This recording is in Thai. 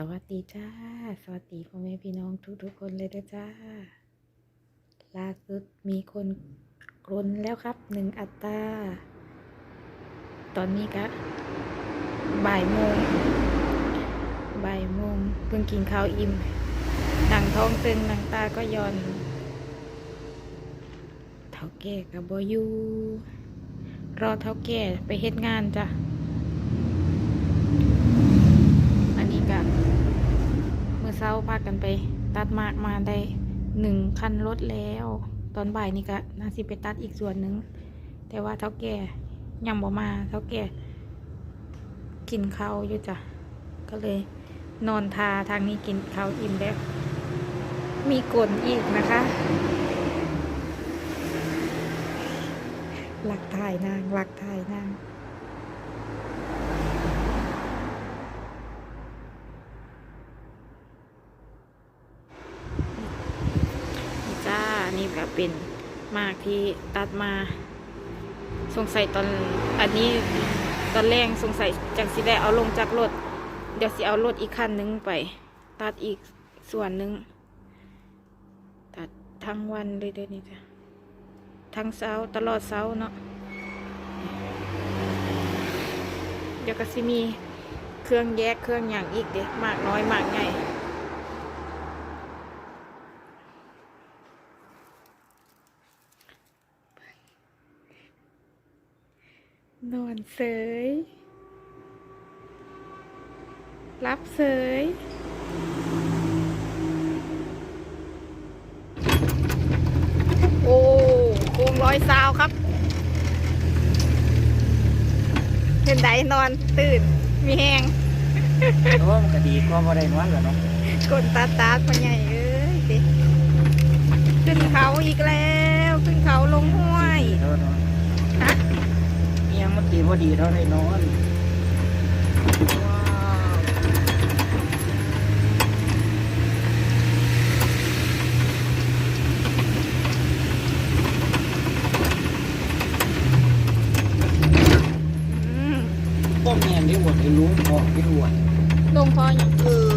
สวัสดีจ้า สวัสดีพ่อแม่พี่น้องทุกๆคนเลยนะจ้า ล่าสุดมีคนกรนแล้วครับหนึ่งอัตรา ตอนนี้ก็บ่ายโมงบ่ายโมงเพิ่งกินข้าวอิ่มหนังท้องตึงหนังตาก็ย่อนเท่าแก่กับบอยู่รอเท่าแก่ไปเฮ็ดงานจ้ะ อันนี้ก็เมื่อเช้าพา กันไปตัดมากมาได้หนึ่งคันรถแล้ว ตอนบ่ายนี่ก็น่าสิไปตัดอีกส่วนหนึ่งแต่ว่าเท่าแก่ยังบ่มาเท่าแก่กินข้าวอยู่จ้ะก็เลยนอนทาทางนี้กินข้าวอิ่มแล้ว มีกลนอีกนะคะ หลักถ่ายนางหลักถ่ายนาง นี่จ้า นี่ก็เป็นมากที่ตัดมาสงสัยตอนอันนี้ตอนแรกสงสัยจังสิได้เอาลงจากรถเดี๋ยวสิเอารถอีกคันนึงไป ตัดอีกส่วนหนึ่งตัดทั้งวันเลยเดี๋ยวนี้จ้ะทั้งเช้าตลอดเช้าเนาะเดี๋ยวก็สิมีเครื่องแยกเครื่องอย่างอีกเด็มากน้อยมากใหญ่ นอนเสย รับเสย โอ้โคงร้อยซาวครับ เห็นไดนอนตื่น มีแหงโอ้มันก็ดีกว่าบ่ได้นอนแล้วเนาะกดตาตาดมาใหญ่เอ้ยดิขึ้นเขาอีกแล้ว ขึ้นเขาลงห้วย เท่านั้น ฮะ เอียงมันดีบ่ดีเท่าได้นอนว้าวอืมบ่แม่นได้อวดให้รู้พอให้อวดลงพออย่างเออ